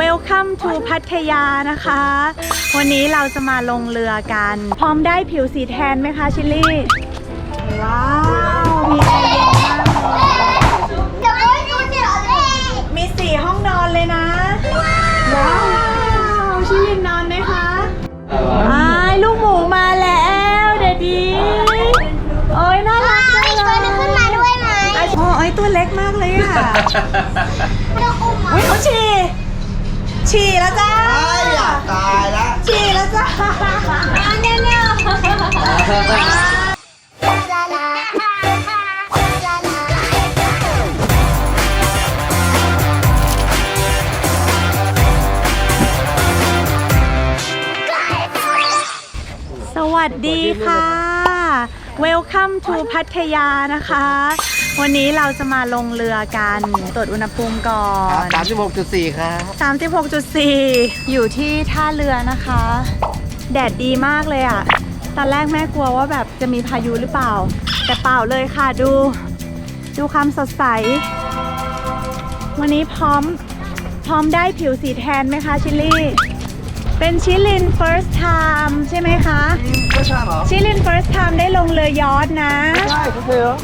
Welcome to พัทยานะคะ วันนี้เราจะมาลงเรือกัน พร้อมได้ผิวสีแทนไหมคะชิลลี่ ว้าว มีแอร์เย็นมากเลยมีสี่ห้องนอนเลยนะ ว้าวชิลลินนอนไหมคะอ้ายลูกหมูมาแล้วเดดดีโอ้ยน่ารักจังเลยโอ้ยตัวเล็กมากเลยอะ ฉี่แล้วจ้าอยากตายละฉี่แล้วจ้าเนี่ยเนี่ยสวัสดีค่ะ Welcome to พัทยานะคะ วันนี้เราจะมาลงเรือกันตรวจอุณหภูมิก่อน สามสิบหกจุดสี่ครับ36.4 อยู่ที่ท่าเรือนะคะ แดดดีมากเลยอะ่ะตอนแรกแม่กลัวว่าแบบจะมีพายุหรือเปล่า แต่เปล่าเลยค่ะดู ดูความสดใส วันนี้พร้อมพร้อมได้ผิวสีแทนไหมคะชิลลี่ เป็นชิลิน first time ใช่ไหมคะ ไม่ใช่เหรอชิลิน first time ได้ลงเรือยอทนะ ใช่คุณเคยเหรอ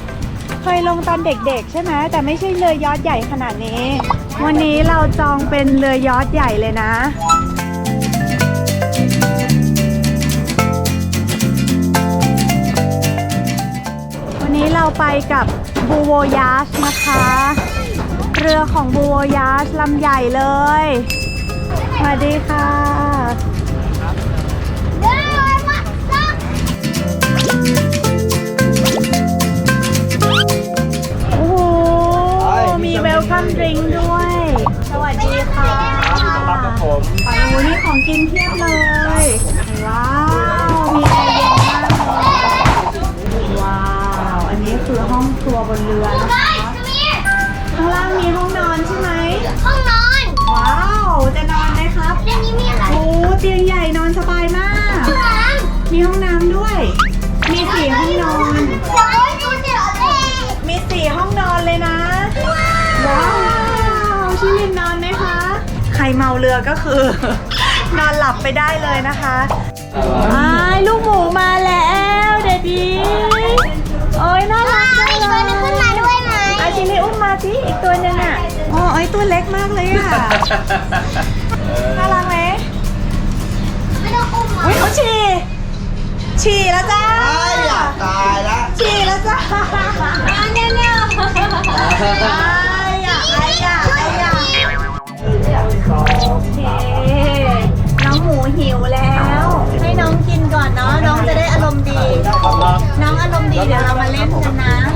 เคยลงตอนเด็กๆ ใช่ไหมแต่ไม่ใช่เรือยอทใหญ่ขนาดนี้ วันนี้เราจองเป็นเรือยอทใหญ่เลยนะวันนี้เราไปกับบูโวยาชนะคะ เรือของบูโวยาชลำใหญ่เลย สวัสดีค่ะ ลคัมดริงด้วย สวัสดีค่ะโอ้โหนี่ของกินเพียบเลย ว้าว มีแอร์เย็นมากเลยว้าว อันนี้คือห้องครัวบนเรือนะคะ ข้างล่างมีห้องนอนใช่ไหมห้องน เมาเรือก็คือ นอนหลับไปได้เลยนะคะอ้ายลูกหมูมาแล้วเดดดีโอ้ยน่ารักจังอีกเลตัวยนึงขึ้นมาด้วยไหมอาชิลิอุ้มมาสิอีกตัวหนึงอะอ๋อไอยตัวเล็กมากเลยอะน่ารักไหมไม่ต้องอุ้มอุ้ยเขาฉี่ฉี่แล้วจ้าอยากตายละฉี่แล้วจ้าเนี่ยเนี่ยไอ้ย เดี๋ยวเรามาเล่นกันนะ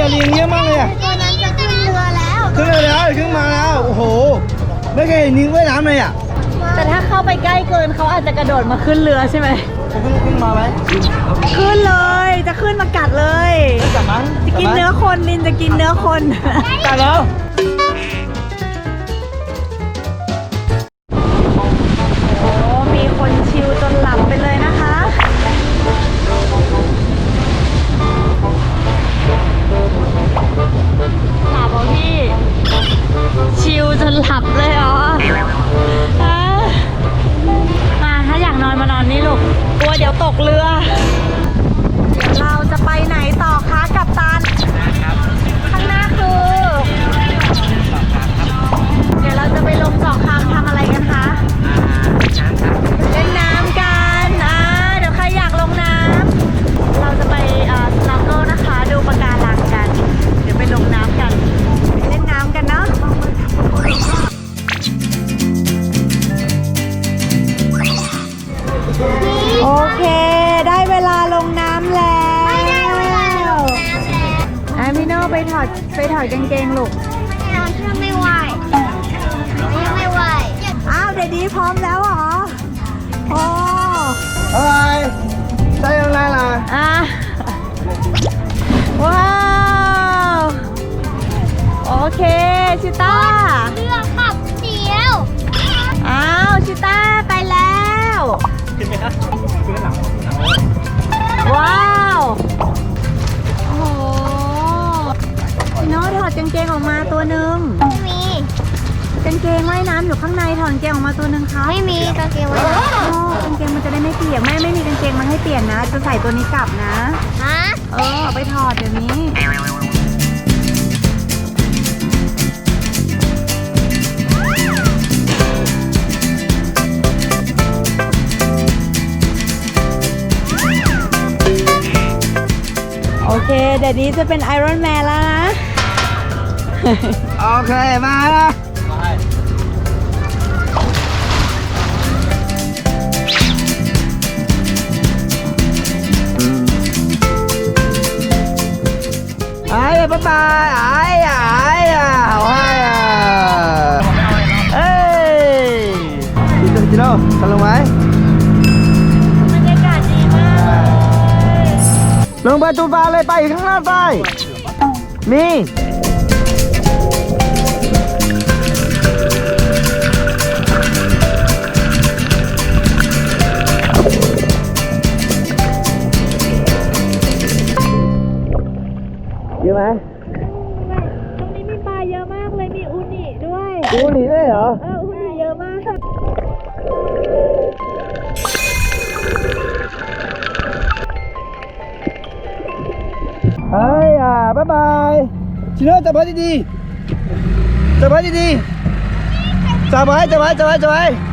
อออย่าลิงเยอะมากเลยอะตัวนั้นจะขึ้นเรือแล้วขึ้นมาแล้วขึ้นมาแล้วโอ้โห ไม่เคยเห็นลิงว่ายน้ำเลยอะแต่ถ้าเข้าไปใกล้เกินเขาอาจจะกระโดดมาขึ้นเรือใช่ไหมขึ้นขึ้นมาไหมขึ้นเลยจะขึ้นมากัดเลยจับมั้งจะกินเนื้อคนลินจะกินเนื้อคนจับแล้ว ตกเรือ ถอดกางเกงลูกนอนถ้าไม่ไหวยังไม่ไหวอ้าวเเดดดี้พร้อมแล้วเหรอโอ้อะไรได้ยังไงล่ะอะว้าว โอเค ชิต้าเรือขับเตัวหนึ่งไม่มี กางเกงว่ายน้ำอยู่ข้างในถอดกางเกงออกมาตัวหนึ่งครับไม่มีกางเกงไว้โอ้กางเกงมันจะได้ไม่เปียกแม่ไม่มีกางเกงมาให้เปลี่ยนนะ จะใส่ตัวนี้กลับนะฮะเออเอาไปถอดเดี๋ยวนี้ โอเค เดี๋ยวนี้จะเป็นไอรอนแมนแล้วนะ โอเค มานะไอ้ป้าปาไอ้อะไอ้อะเอาให้เอ้ยดิโร่จิโร่ทะลงไหมบรรยากาศดีมาก ลงไปตูฟ้าเลยไปข้างล่างไป มี เยอะไหมตรงนี้มีปลาเยอะมากเลยมีอูนิด้วยดูหนีได้เหรอเอออูนิเยอะมากเฮ้ยอะบ๊ายบายชิโน่จับไว้ดีๆจับไว้ดีๆจับไว้จับไว้จับไว้จับไว้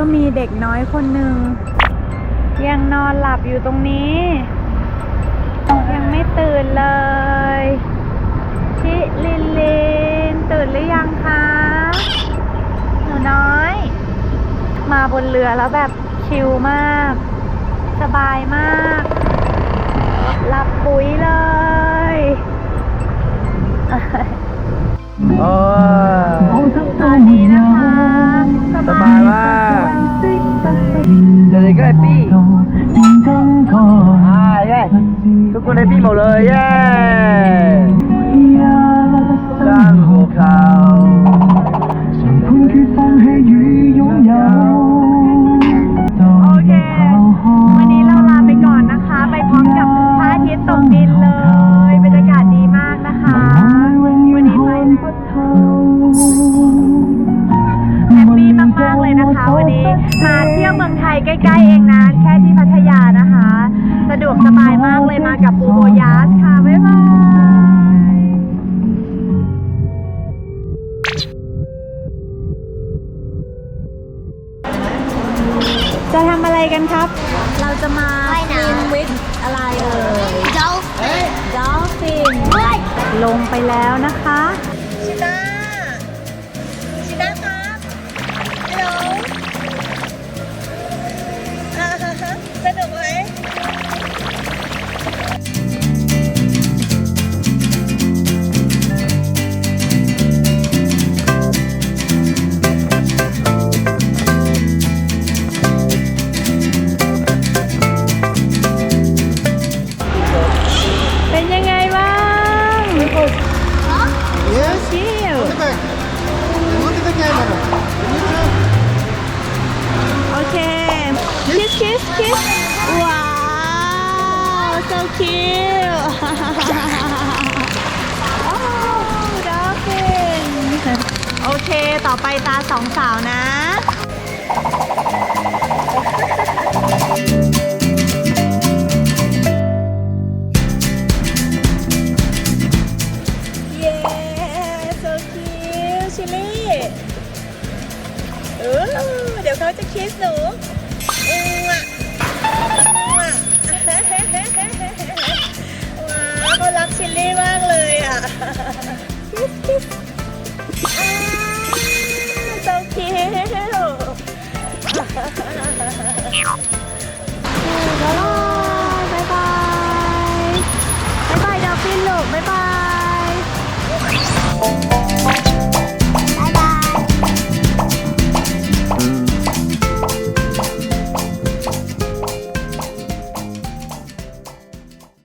ก็มีเด็กน้อยคนหนึ่ง ยังนอนหลับอยู่ตรงนี้ ยังไม่ตื่นเลยชิลินลินตื่นหรือยังคะหนูน้อย มาบนเรือแล้วแบบชิลมาก สบายมากหลับปุ๋ยเลยโอ้ย ตอนนี้นะคะ สบายมาก เดี๋ยวนี้ก็แฮปปี้อ่าเย้ทุกคนแฮปปี้หมดเลยเย้ แล้วนะคะ ต่อไปตาสองสาวนะเย้ so cute ชิลลี่เออเดี๋ยวเขาจะคิสหนูว้าวเขารักชิลลี่มากเลยอะ Ha ha ha!